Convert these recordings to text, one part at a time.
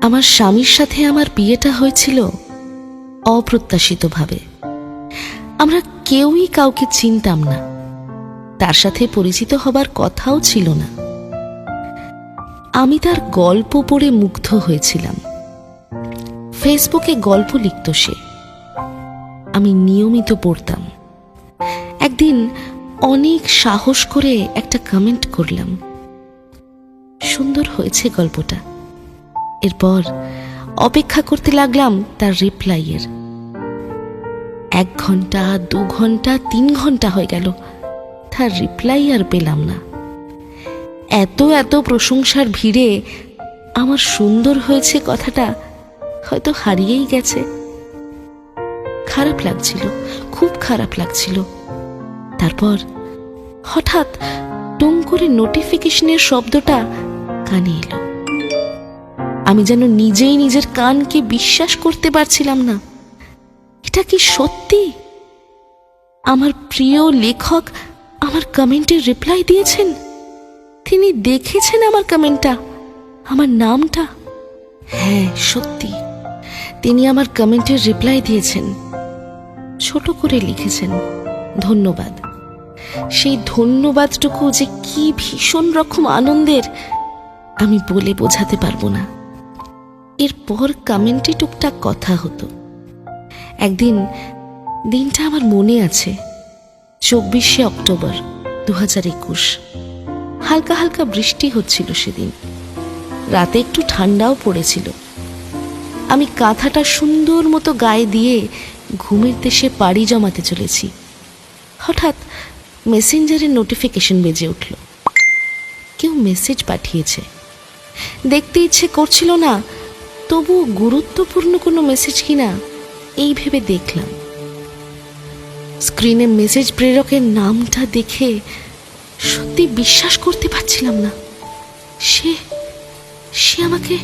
আমার স্বামীর সাথে আমার বিয়েটা হয়েছিল অপ্রত্যাশিতভাবে। আমরা কেউই কাউকে চিনতাম না। তার সাথে পরিচিত হবার কথাও ছিল না। আমি তার গল্প পড়ে মুগ্ধ হয়েছিলাম। ফেসবুকে গল্প লিখত সে। আমি নিয়মিত পড়তাম। একদিন অনেক সাহস করে একটা কমেন্ট করলাম। সুন্দর হয়েছে গল্পটা। এরপর অপেক্ষা করতে লাগলাম তার রিপ্লাইয়ের। এক ঘণ্টা, দু ঘণ্টা, তিন ঘণ্টা হয়ে গেল। তার রিপ্লাই আর পেলাম না। এত এত প্রশংসার ভিড়ে আমার সুন্দর হয়েছে কথাটা হয়তো হারিয়েই গেছে। খারাপ লাগছিল, খুব খারাপ লাগছিল। তারপর হঠাৎ টুম করে নোটিফিকেশনের শব্দটা কানে এলো। আমি যেন নিজেই নিজের কানকে বিশ্বাস করতে পারছিলাম না। এটা কি সত্যি? আমার প্রিয় লেখক আমার কমেন্টের রিপ্লাই দিয়েছেন। তিনি দেখেছেন আমার কমেন্টটা, আমার নামটা। হ্যাঁ সত্যি। তিনি আমার কমেন্টের রিপ্লাই দিয়েছেন। ছোট করে লিখেছেন, ধন্যবাদ। সেই ধন্যবাদটুকু যে কি ভীষণ রকম আনন্দের, আমি বলে বোঝাতে পারব না। এরপর কমেন্টে টুকটাক কথা হতো। একদিন, দিনটা আমার মনে আছে। চব্বিশে অক্টোবর দু হাজার একুশ। হালকা হালকা বৃষ্টি হচ্ছিল সেদিন। রাতে একটু ঠান্ডাও পড়েছিল। আমি কাঁথাটা সুন্দর মতো গায়ে দিয়ে ঘুমের দেশে পাড়ি জমাতে চলেছি। হঠাৎ মেসেঞ্জারের নোটিফিকেশন বেজে উঠল। কেউ মেসেজ পাঠিয়েছে। দেখতে ইচ্ছে করছিল না তবু গুরুত্বপূর্ণ কোনো মেসেজ কিনা, এই ভেবে দেখলাম। স্ক্রিনে মেসেজ প্রেরকের নামটা দেখে সত্যি বিশ্বাস করতে পারছিলাম না। সে সে আমাকে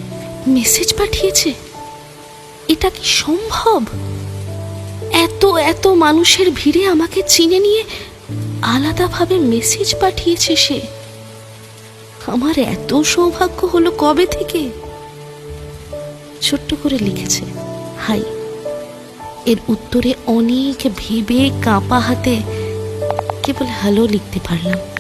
মেসেজ পাঠিয়েছে? এটা কি সম্ভব? এত এত মানুষের ভিড়ে আমাকে চিনে নিয়ে আলাদাভাবে মেসেজ পাঠিয়েছে সে। আমার এত সৌভাগ্য হলো কবে থেকে? ছোট্ট করে লিখেছে হাই। এর উত্তরে অনেক ভেবে কাঁপা হাতে কেবল হ্যালো লিখতে পারলাম।